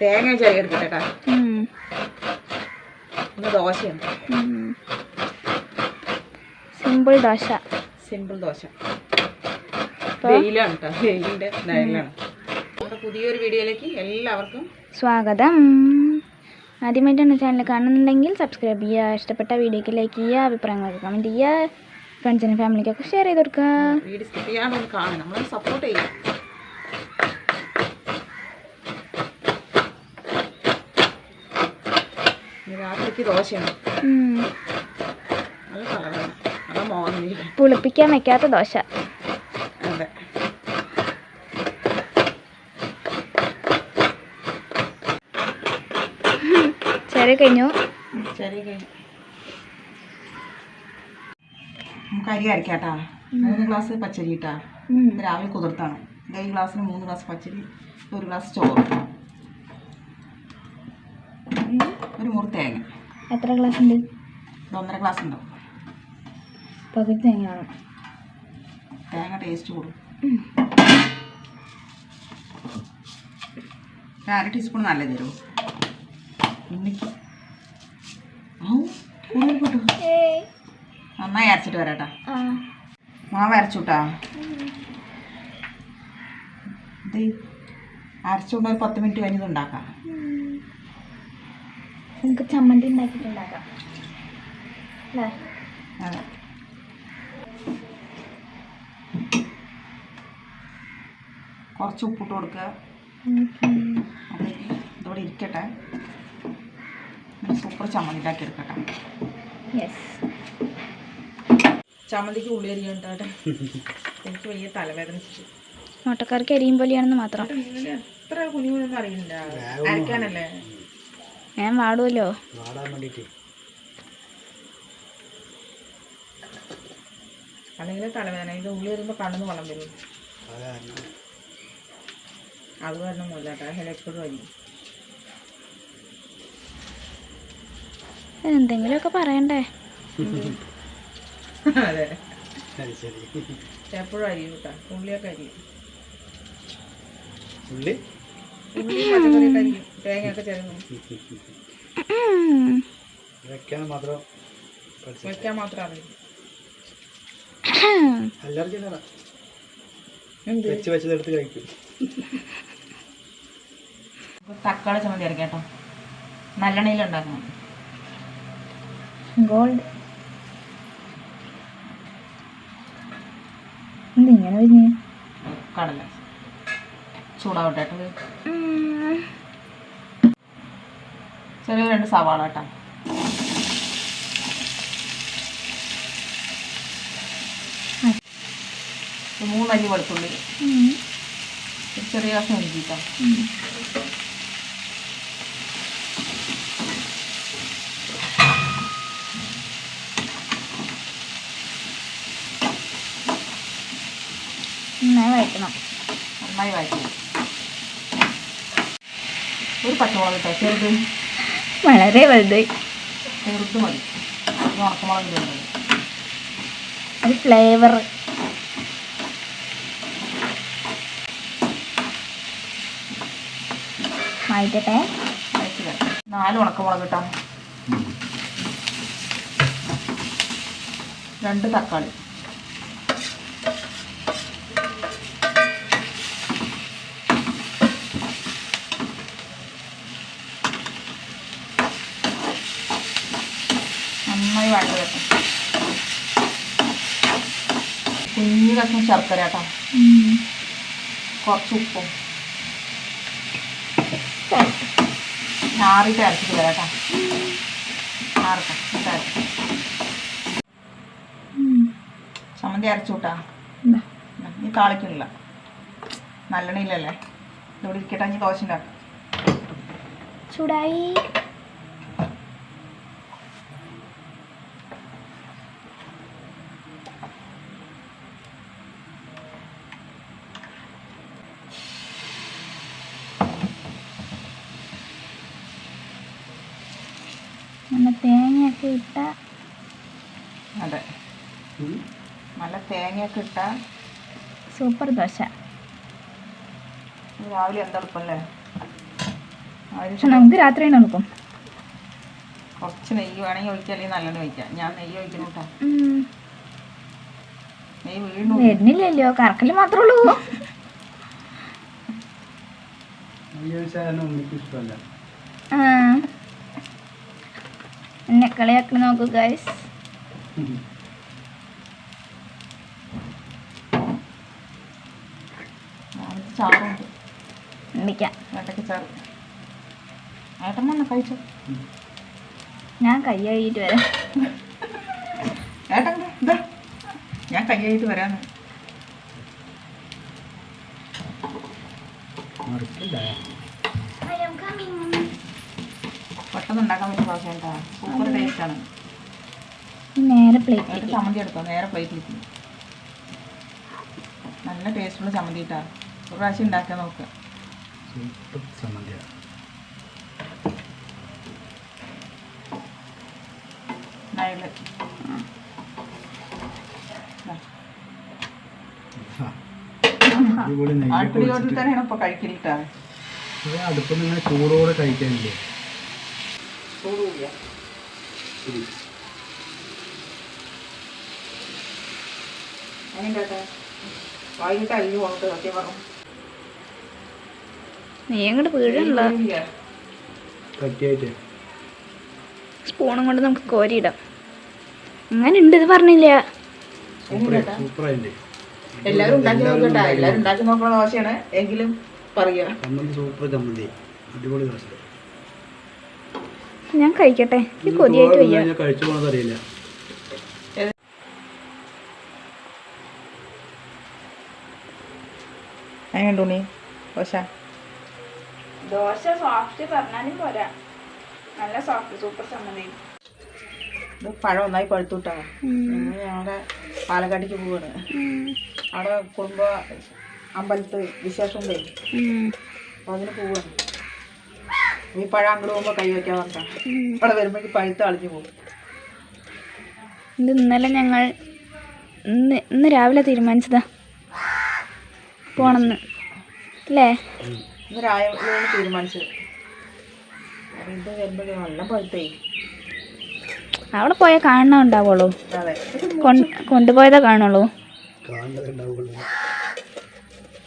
തേങ്ങ ചെറിയെടുത്തിട്ടാ ഒന്ന് കേട്ടോ ഉം. ദോശയാണ്. സിമ്പിൾ ദോശ. സിമ്പിൾ ദോശ. വെയിലാണ് കേട്ടോ വെയിലിന്റെ നമ്മുടെ പുതിയൊരു വീഡിയോയിലേക്ക് എല്ലാവർക്കും സ്വാഗതം. ആദ്യമായിട്ടാണ് ചാനൽ കാണുന്നുണ്ടെങ്കിൽ സബ്സ്ക്രൈബ് ചെയ്യുക ഇഷ്ടപ്പെട്ട വീഡിയോക്ക് ലൈക്ക് ചെയ്യുക അഭിപ്രായങ്ങൾ കമന്റ് ചെയ്യുക ഫ്രണ്ട്സിനും ഫാമിലിക്കൊക്കെ ഷെയർ ചെയ്ത് കൊടുക്കുക. വീഡിയോ സ്കിപ്പ് ചെയ്യാണ്ട് കാണും നമ്മളെ സപ്പോർട്ട് ചെയ്യും രാത്രിക്ക് ദോശയാണ്. കളറാണ് അതാ പുളിപ്പിക്കാൻ വെക്കാത്ത ദോശ. അതെ. ചെറിയ കഴിഞ്ഞു. ചെറിയ കഴിഞ്ഞു. നമുക്ക് അരി അരക്കാട്ടാ. മൂന്ന് ഗ്ലാസ് പച്ചരി ഇട്ടാ. രാവിലെ കുതിർത്താണ്. ഈ ഗ്ലാസ്സിന് മൂന്ന് ഗ്ലാസ് പച്ചരി ഒരു ഗ്ലാസ് ചോറ്. ഒരു തേങ്ങ എത്ര ഗ്ലാസ് ഉണ്ട് ഒന്നര ഗ്ലാസ് ഉണ്ടാവും പകുതി തേങ്ങ വേണം തേങ്ങ ടേസ്റ്റ് കൂടും. അര ടീസ്പൂൺ നല്ല തരുമോ? ഉണ്ണിക്ക്. നന്നായി അരച്ചിട്ട് വരാട്ടാ. മാവ് അരച്ചുട്ടാ? ഇത് അരച്ചുകൊണ്ട് ഒരു പത്ത് മിനിറ്റ് കഴിഞ്ഞത് ഉണ്ടാക്കാം. നമുക്ക് ചമ്മന്തി ഉണ്ടാക്കിയിട്ടുണ്ടാക്കാം. അല്ലേ? അതെ കുറച്ച് ഉപ്പിട്ട് കൊടുക്കുക. ഇതോടെ ഇരിക്കട്ടെ. സൂപ്പർ ചമ്മന്തി ഉണ്ടാക്കി എടുക്കട്ടെ. യെസ് ചമ്മന്തിക്ക് ഉള്ളി അരിയുണ്ടാട്ടെ എനിക്ക് വലിയ തലവേദന മുട്ടക്കാർക്ക് എരിയും പോലെയാണെന്ന് മാത്രം. എത്ര കുഞ്ഞുങ്ങളൊന്നും അറിയില്ല. അരക്കാനല്ലേ ഞാൻ വാടുമല്ലോ അല്ലെങ്കിൽ തലവേദന. ഇത് ഉള്ളി വരുമ്പോൾ കണ്ണെന്ന് വളം വരും. അത് വരണം ഒന്നുമില്ല കേട്ടോ. എപ്പോഴും അരി എന്തെങ്കിലുമൊക്കെ പറയണ്ടേ? അതെ. എപ്പോഴും അരിയൂട്ടാ കേട്ടോ. ഉള്ളിയൊക്കെ അരിയും. ഉള്ളി? ഉള്ളി പച്ചക്കറിയൊക്കെ അരിയും തേങ്ങയൊക്കെ ചേർക്കും. ഉം. വെക്കാൻ മാത്രം മാത്രം അറിയും അലർജി എന്താണ് എന്ത്? വെച്ച് വെച്ചതെടുത്ത് കഴിക്കും. തക്കാളി ചമ്മന്തി അരക്കാം കേട്ടോ. നല്ലെണ്ണയിൽ ഉണ്ടാക്കണം. ഗോൾഡ് എന്തിങ്ങനെ കടല. ചൂടാവട്ടെ കേട്ടോ. ചെറിയ രണ്ട് സവാള കേട്ടോ. മൂന്നരി മൂന്നല്ലി വെളുത്തുള്ളി. ചെറിയ കഷ്ണം ഇഞ്ചി കേട്ടോ. നന്നായി വഴറ്റണം. നന്നായി വഴറ്റി ഒരു പച്ചമുളക് ചെറുത്. വളരെ വലുതായി ചെറുത് മതി. ഒരു ഉണക്കമുളക് ഇടുന്നത് ഒരു ഫ്ലേവർ വരാം നാല് ഉണക്കമുളക് കേട്ടോ രണ്ട് തക്കാളി. വരട്ടെ കുഞ്ഞു കഷ്ണം ശർക്കര കേട്ടോ. കുറച്ച് ഉപ്പും. ഞാറിട്ട് അരച്ചിട്ട് വരാം കേട്ടോ. ആർക്കാം ചമ്മന്തി അരച്ചു കൂട്ടാ. നീ താളിക്കണില്ല നല്ലെണ്ണയില്ലല്ലേ? ഇവിടെ ഇരിക്കട്ടെ നീ ദോശ ഉണ്ടാക്കാം. ചൂടായി. നല്ല തേങ്ങയൊക്കെ ഇട്ട അതെ. നല്ല തേങ്ങയൊക്കെ ഇട്ട സൂപ്പർ ദോശ. രാവിലെ എന്തെളുപ്പല്ലേ പക്ഷെ നമുക്ക് രാത്രി തന്നെ എടുക്കും കുറച്ച് നെയ്യ് വേണമെങ്കിൽ ഒഴിക്കാം അല്ലെങ്കിൽ നല്ലോണം ഒഴിക്കാം. ഞാൻ നെയ്യ് ഒഴിക്കണം കേട്ടോ. നെയ്യ് വീണു. വരുന്നില്ലല്ലോ. കറക്കൽ മാത്രമേ ഉള്ളൂ. എന്നെ ഉണ്ണിക്ക് ഇഷ്ടമല്ല. ആ. എന്നെ കളിയാക്കി നോക്കൂ ഗൈസ് ഞാൻ ചാറുണ്ട്. വരാം വേണ്ടയ്ക്ക് ചാറ്. ഏട്ടൻ വന്ന് കഴിച്ചു? ഞാൻ am കഴുകിയിട്ട് വരാം ഏട്ടൻ ഇതാ, ഇതാ ഞാൻ കൈയായിട്ട് വരാന്ന് മറിക്കില്ല പെട്ടെന്ന് ഉണ്ടാക്കാൻ പറ്റിയ ദോശ കേട്ടോ സൂപ്പർ ടേസ്റ്റാണ് നേരെ പ്ലേറ്റ് ചമ്മന്തി എടുത്തോ? നേരെ പ്ലേറ്റിലേക്ക് നല്ല ടേസ്റ്റുള്ള ചമ്മന്തി ഇട്ടാ ഒരു പ്രാവശ്യം ഉണ്ടാക്കാൻ നോക്കുക സൂപ്പർ തന്നെയാണ് ഇപ്പൊ കഴിക്കലിട്ടാ നിന്ന് ചൂടോടെ കഴിക്കാനില്ലേ? ചൂടുകൂടിയ അതിന്റെ വൈകിട്ട് പോകട്ടെ സത്യം പറഞ്ഞു. നീ അങ്ങോട്ട് വീഴണല്ലോ സ്പൂണും കൊണ്ട് നമുക്ക് കോരിയിടാം. അങ്ങനെ ഉണ്ട് ഇത് പറഞ്ഞില്ല. എല്ലാവരും ഉണ്ടാക്കി നോക്കട്ടെ. എല്ലാവരും ഉണ്ടാക്കി നോക്കുന്ന ദോശയാണ്. എങ്കിലും പറയാ സൂപ്പർ ചമ്മന്തി. അടിപൊളി ദോശ. ഞാൻ കഴിക്കട്ടെ. എനിക്ക് കൊതിയായിട്ട് വയ്യ. ഞാൻ കഴിച്ചു പോണത് അറിയില്ല. എങ്ങനെയുണ്ട് ഉണ്ണി? ദോശ? ദോശ സോഫ്റ്റ് പറഞ്ഞാലും പോരാ. നല്ല സോഫ്റ്റ് സൂപ്പർ സമ്മതി ഇത് പഴം ഒന്നായി പഴുത്തുട്ടാ. ഞങ്ങടെ ഞങ്ങളുടെ പാലക്കാട്ടേക്ക് പോവാണ്. അവിടെ കുടുംബ അമ്പലത്ത് വിശേഷം ഉണ്ട് അപ്പൊ അതിന് പോവാണ്. ഈ പഴം അങ്ങോട്ട് പോകുമ്പോൾ കൈ വയ്ക്കാൻ നോക്കാം അവിടെ വരുമ്പോഴേക്ക് പഴുത്ത് അളിഞ്ഞു പോകും. ഇത് ഇന്നലെ ഞങ്ങൾ ഇന്ന് ഇന്ന് രാവിലെ തീരുമാനിച്ചതാ. പോണെന്ന്. അല്ലേ? ഇന്ന് രാവിലെ തീരുമാനിച്ചത്. അപ്പോൾ ഇത് വരുമ്പോഴേ നല്ല പഴുത്തേ. അവിടെ പോയാൽ കാണണ ഉണ്ടാവുള്ളൂ. കൊണ്ടുപോയതേ കാണുള്ളൂ.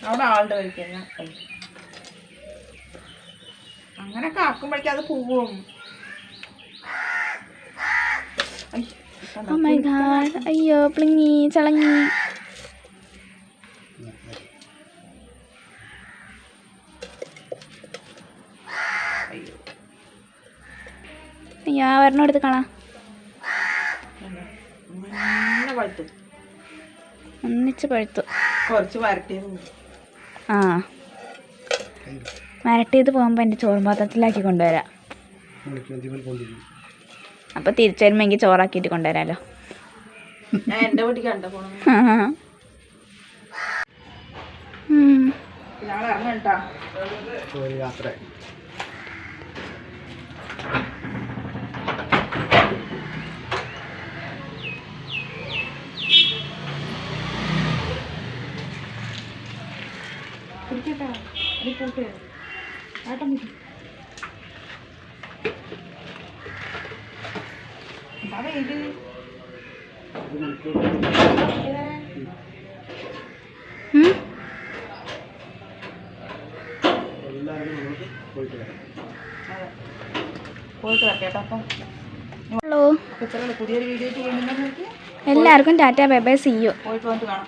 അവിടെ ആളുടെ കഴിക്കാൻ. അങ്ങനൊക്കെ ആക്കുമ്പോഴേക്കും അത് പോവും. ഗാഡ് അയ്യോ പ്ലിങ്ങി ചളങ്ങി. അയ്യാ. അയ്യോ എടുത്ത് കാണാം. ഒന്നിച്ച് പഴുത്തു. കുറച്ച് വരട്ടി ആ. വരട്ടിയത് പോകുമ്പോൾ എന്റെ ചോറും പാത്രത്തിലാക്കി കൊണ്ടുവരാം. അപ്പോൾ തിരിച്ചു വരുമ്പോൾ എനിക്ക് ചോറാക്കിയിട്ട് കൊണ്ടുവരാമല്ലോ ഞാൻ പോയിട്ട് വരട്ടെ അപ്പം. ഹലോ. പുതിയൊരു വീഡിയോ ചെയ്യുന്നുണ്ടെന്ന് നോക്കി എല്ലാവർക്കും tata bye bye see you പോയിട്ട് വന്നിട്ട് കാണാം.